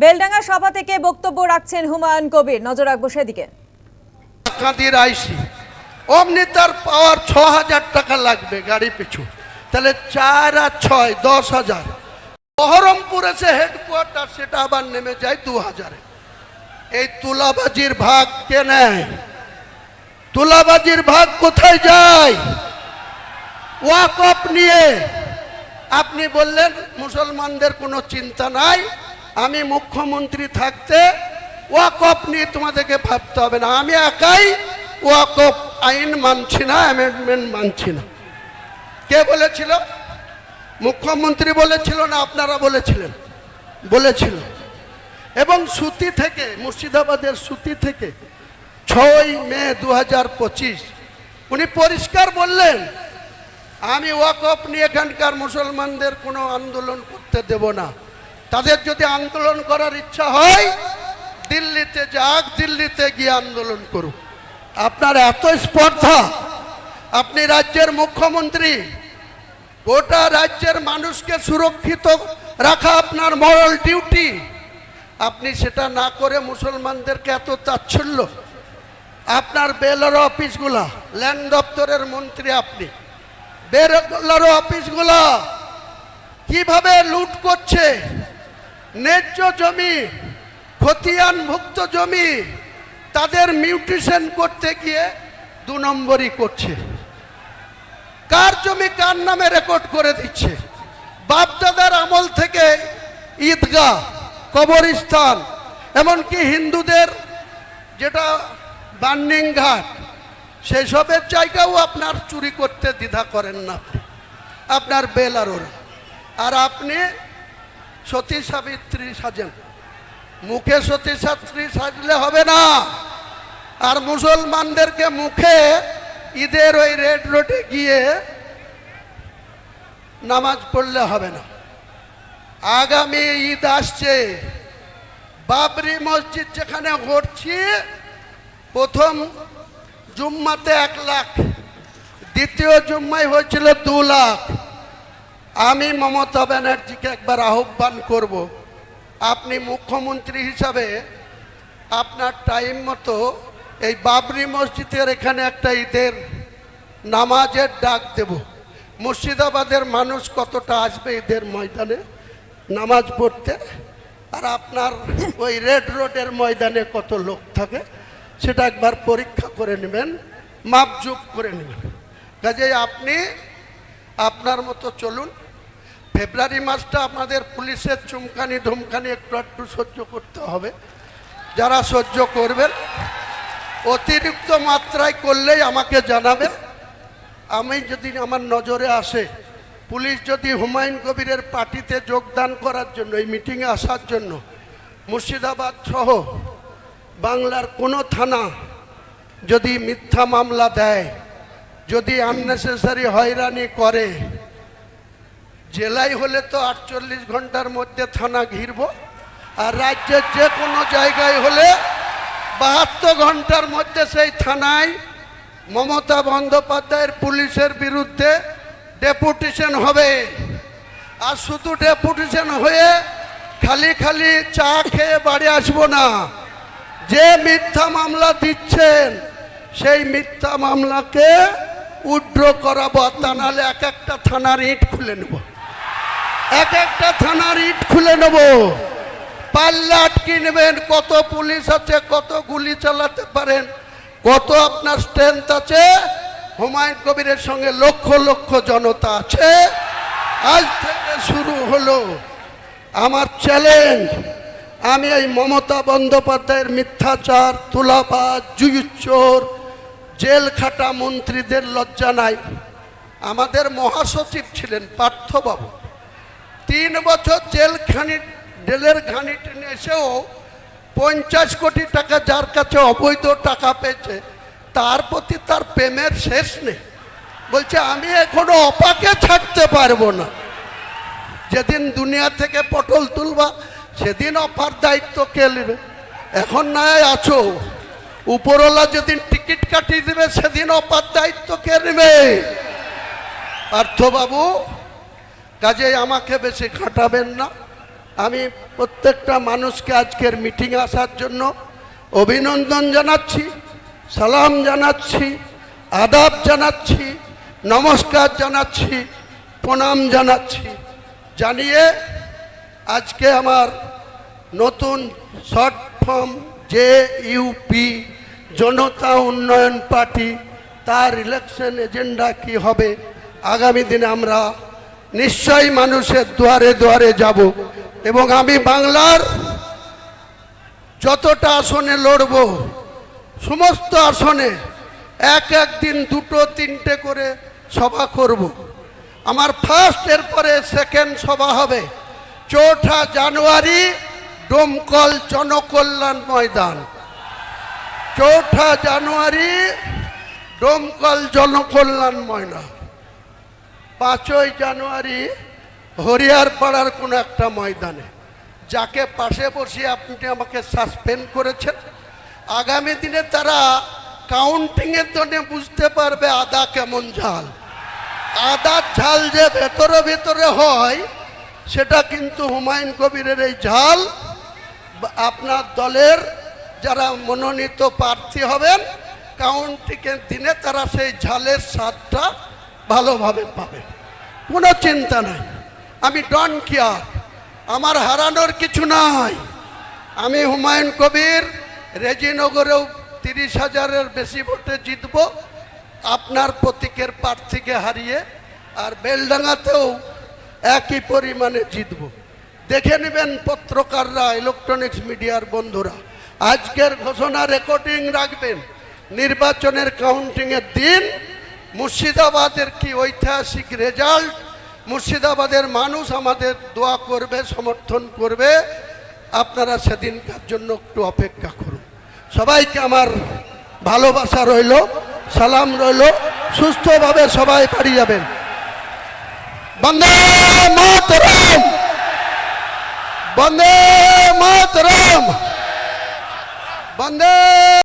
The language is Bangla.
বেলডাঙ্গা সভা থেকে বক্তব্য রাখছেন হুমায়ুন কবির। নজর রাখব সেদিকে। কাঁদির অমনি তার পাওয়ার ছ হাজার টাকা লাগবে গাড়ি পিছু। তাহলে চার আর ছয়, দশ হাজার। বহরমপুর এসে হেডকোয়ার্টার সেটা আবার নেমে যায় দু হাজারে। এই তুলাবাজির ভাগ কে নেয়? তুলাবাজির ভাগ কোথায় যায়? ওয়াকফ নিয়ে। আপনি বললেন, মুসলমানদের কোনো চিন্তা নাই? আমি মুখ্যমন্ত্রী থাকতে ওয়াকফ নিয়ে তোমাদেরকে ভাবতে হবে না। আমি একাই ওয়াকফ আইন মানছি না অ্যামেন্ডমেন্ট মানছি না। কে বলেছিল? মুখ্যমন্ত্রী বলেছিল না আপনারা বলেছিলেন? বলেছিল। এবং সুতি থেকে, মুর্শিদাবাদের সুতি থেকে ছয় মে দু হাজার পঁচিশ, উনি পরিষ্কার বললেন, আমি ওয়াকফ নিয়ে এখানকার মুসলমানদের কোনো আন্দোলন করতে দেব না। তাদের যদি আন্দোলন করার ইচ্ছা হয়, দিল্লিতে যাক, দিল্লিতে গিয়ে আন্দোলন করুক। আপনার এত স্পর্ধা, আপনি রাজ্যের মুখ্যমন্ত্রী, গোটা রাজ্যের মানুষকে সুরক্ষিত রাখা আপনার মরাল ডিউটি আপনি সেটা না করে মুসলমানদেরকে এত তাচ্ছল্য। আপনার বেলার অফিসগুলা ল্যান্ড দপ্তরের মন্ত্রী আপনি। বেলার অফিসগুলা কীভাবে লুট করছে? ন্যায্য জমি খতিয়ানভুক্ত জমি, তাদের মিউটেশন করতে গিয়ে দু নম্বরই করছে। কার জমি কার নামে রেকর্ড করে দিচ্ছে? বাপদাদার আমল থেকে ঈদগাহ, কবরস্থান, এমনকি হিন্দুদের যেটা বার্নিং ঘাট, সেসবের জায়গাও আপনার চুরি করতে দ্বিধা করেন না আপনি। আপনার বেলারোর আর আপনি সতী সাবিত্রী সাজেন। মুখে সতী সাবিত্রী সাজলে হবে না। আর মুসলমানদেরকে মুখে ঈদের ওই রেড রোডে গিয়ে নামাজ পড়লে হবে না। আগামী ঈদ আসছে। বাবরি মসজিদ যেখানে করছি প্রথম জুম্মাতে এক লাখ, দ্বিতীয় জুম্মায় হয়েছিল দু লাখ। আমি মমতা ব্যানার্জিকে একবার আহ্বান করব, আপনি মুখ্যমন্ত্রী হিসাবে আপনার টাইম মতো এই বাবরি মসজিদের এখানে একটা ঈদের নামাজের ডাক দেব। মুর্শিদাবাদের মানুষ কতটা আসবে ঈদের ময়দানে নামাজ পড়তে? আর আপনার ওই রেড রোডের ময়দানে কত লোক থাকে, সেটা একবার পরীক্ষা করে নেবেন, মাপজুপ করে নেবেন। কাজেই আপনি আপনার মতো চলুন ফেব্রুয়ারি মাসটা আমাদের পুলিশের চুমকানি ধুমকানি একটু একটু সহ্য করতে হবে। যারা সহ্য করবেন, অতিরিক্ত মাত্রায় করলেই আমাকে জানাবেন। আমি যদি আমার নজরে আসে, পুলিশ যদি হুমায়ুন কবিরের পার্টিতে যোগদান করার জন্য, এই মিটিংয়ে আসার জন্য মুর্শিদাবাদ সহ বাংলার কোনো থানা যদি মিথ্যা মামলা দেয়, যদি আননেসেসারি হয়রানি করে জেলায় হলে তো আটচল্লিশ ঘণ্টার মধ্যে থানা ঘিরব, আর রাজ্যের যে কোনো জায়গায় হলে বাহাত্তর ঘণ্টার মধ্যে সেই থানায় মমতা বন্দ্যোপাধ্যায়ের পুলিশের বিরুদ্ধে ডেপুটেশন হবে। আর শুধু ডেপুটেশন হয়ে খালি খালি চা খেয়ে বাড়ি আসব না। যে মিথ্যা মামলা দিচ্ছেন, সেই মিথ্যা মামলাকে উড্র করাবো তা নাহলে এক একটা থানার ইট খুলে নেব। এক একটা থানার ইট খুলে নেব। পাল্লা আটকে নেবেন কত পুলিশ আছে, কত গুলি চালাতে পারেন, কত আপনার স্ট্রেংথ আছে। হুমায়ুন কবিরের সঙ্গে লক্ষ লক্ষ জনতা আছে। আজ থেকে শুরু হলো আমার চ্যালেঞ্জ আমি এই মমতা বন্দ্যোপাধ্যায়ের মিথ্যাচার, তুলাবাজ জুয়ুচোর জেল খাটা মন্ত্রীদের লজ্জা নাই। আমাদের মহাসচিব ছিলেন পার্থবাবু। তিন বছর জেল খানি, জেলের ঘানি টেনে এসেও পঞ্চাশ কোটি টাকা যার কাছে অবৈধ টাকা পেয়েছে, তার প্রতি তার প্রেমের শেষ নেই। বলছে, আমি এখনও অপাকে ছাড়তে পারব না। যেদিন দুনিয়া থেকে পটল তুলবা, সেদিন অপার দায়িত্ব কে নেবে? এখন নয় আছো। উপরওয়ালা যেদিন টিকিট কাটিয়ে দেবে, সেদিন অপার দায়িত্ব কে নেবে? পার্থবাবু কাজে আমাকে বেশি খাটাবেন না। আমি প্রত্যেকটা মানুষকে আজকের মিটিং আসার জন্য অভিনন্দন জানাচ্ছি, সালাম জানাচ্ছি, আদাব জানাচ্ছি, নমস্কার জানাচ্ছি, প্রণাম জানাচ্ছি, জানিয়ে আজকে আমার নতুন শর্ট ফর্ম যে ইউপি জনতা উন্নয়ন পার্টি, তার ইলেকশন এজেন্ডা কি হবে, আগামী দিনে আমরা নিশ্চয়ই মানুষের দুয়ারে দুয়ারে যাব। এবং আমি বাংলার যতটা আসনে লড়ব, সমস্ত আসনে এক এক দিন দুটো, তিনটে করে সভা করব। আমার ফার্স্ট এরপরে সেকেন্ড সভা হবে। চৌঠা জানুয়ারি ডোমকল জনকল্যাণ ময়দান। চৌঠা জানুয়ারি ডোমকল জনকল্যাণ ময়দান। পাঁচই জানুয়ারি হরিয়ারপাড়ার কোনো একটা ময়দানে। যাকে পাশে বসিয়ে আপনি আমাকে সাসপেন্ড করেছেন। আগামী দিনে তারা কাউন্টিংয়ের জন্য বুঝতে পারবে আদা কেমন ঝাল। আদার ঝাল যে ভেতরে ভেতরে হয়, সেটা কিন্তু হুমায়ুন কবিরের এই ঝাল। আপনার দলের যারা মনোনীত প্রার্থী হবেন, কাউন্টিংয়ের দিনে তারা সেই ঝালের স্বাদটা ভালোভাবে পাবেন কোনো চিন্তা নাই। আমি ডন কেয়ার। আমার হারানোর কিছু নাই। আমি হুমায়ুন কবির, রেজিনগরেও তিরিশ হাজারের বেশি ভোটে জিতব। আপনার প্রতীকের প্রার্থীকে হারিয়ে আর বেলডাঙ্গাতেও একই পরিমাণে জিতব। দেখে নেবেন পত্রকাররা ইলেকট্রনিক্স মিডিয়ার বন্ধুরা। আজকের ঘোষণা রেকর্ডিং রাখবেন। নির্বাচনের কাউন্টিংয়ের দিন মুর্শিদাবাদের কি ঐতিহাসিক রেজাল্ট মুর্শিদাবাদের মানুষ আমাদের দোয়া করবে, সমর্থন করবে। আপনারা সেদিনকার জন্য একটু অপেক্ষা করুন। সবাইকে আমার ভালোবাসা রইল, সালাম রইল, সুস্থভাবে সবাই বাড়ি যাবেন। বন্দে মাতরম! বন্দে মাতরম! বন্দে